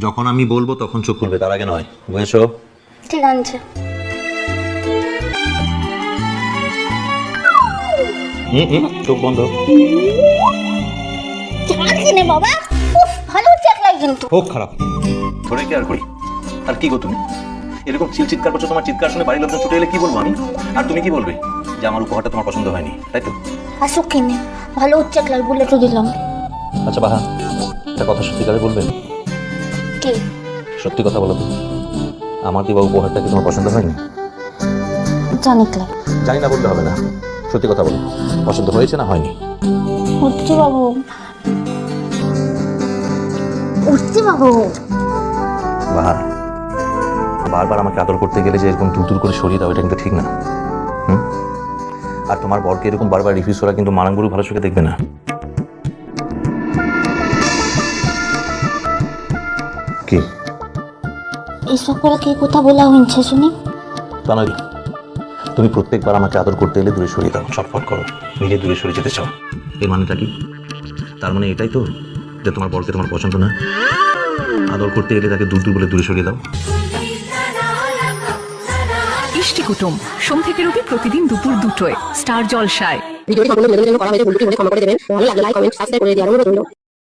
যখন আমি বলব তখন চোখ খুলবে তার আগে নয়। বুঝেছ ঠিক আছে। চোখ বন্ধ। বাবা? ভালো কিন্তু। খুব খারাপ। ধরে কি আর করি। আর কি গো তুমি? এরকম চিল চিৎকার করছ তোমার চিৎকার শুনে বাড়ির লোকজন ছুটে এলে কি বলব আমি? আর তুমি কি বলবে যে আমার উপহারটা তোমার পছন্দ হয়নি তাই তো? আসুক কিনে। ভালো চাকলাই বলে তো দিলাম। আচ্ছা বাহা একটা কথা সত্যিকারে বলবে কি? সত্যি কথা বলো তো আমার দিবা উপহারটা কি তোমার পছন্দ হয়নি? জানি ক্লাই জানি না বলতে হবে না সত্যি কথা বলো পছন্দ হয়েছে না হয়নি? উঠছি বাবু। উঠছি বাবু। বাহা। বারবার আমাকে আদর করতে গেলে যে এরকম দূর দূর করে সরিয়ে দাও এটা কিন্তু ঠিক না। হুম? আর তোমার বরকে এরকম বারবার রিফিউজ করা কিন্তু মানাঙ্গুরু ভালো চোখে দেখবে না। কি? এসব করে কি কথা বলা হয়েছে শুনি? তা নয় কি? তুমি প্রত্যেকবার আমাকে আদর করতে এলে দূরে সরিয়ে দাও ছটফট করো নিজে দূরে সরে যেতে চাও। এর মানেটা কি? তার মানে এটাই তো যে তোমার বরকে তোমার পছন্দ না? আদর করতে এলে তাকে দূর দূর বলে দূরে সরিয়ে দাও। ইষ্টি কুটুম সোম থেকে রবি প্রতিদিন দুপুর দুটোয় স্টার জলসায়। ভিডিওটি সম্পূর্ণ বিনোদনের জন্য করা হয়েছে ভুলটি মনে ক্ষমা করে দেবেন। ভালো লাগলে লাইক কমেন্ট সাবস্ক্রাইব করে দেওয়ার অনুরোধ রইল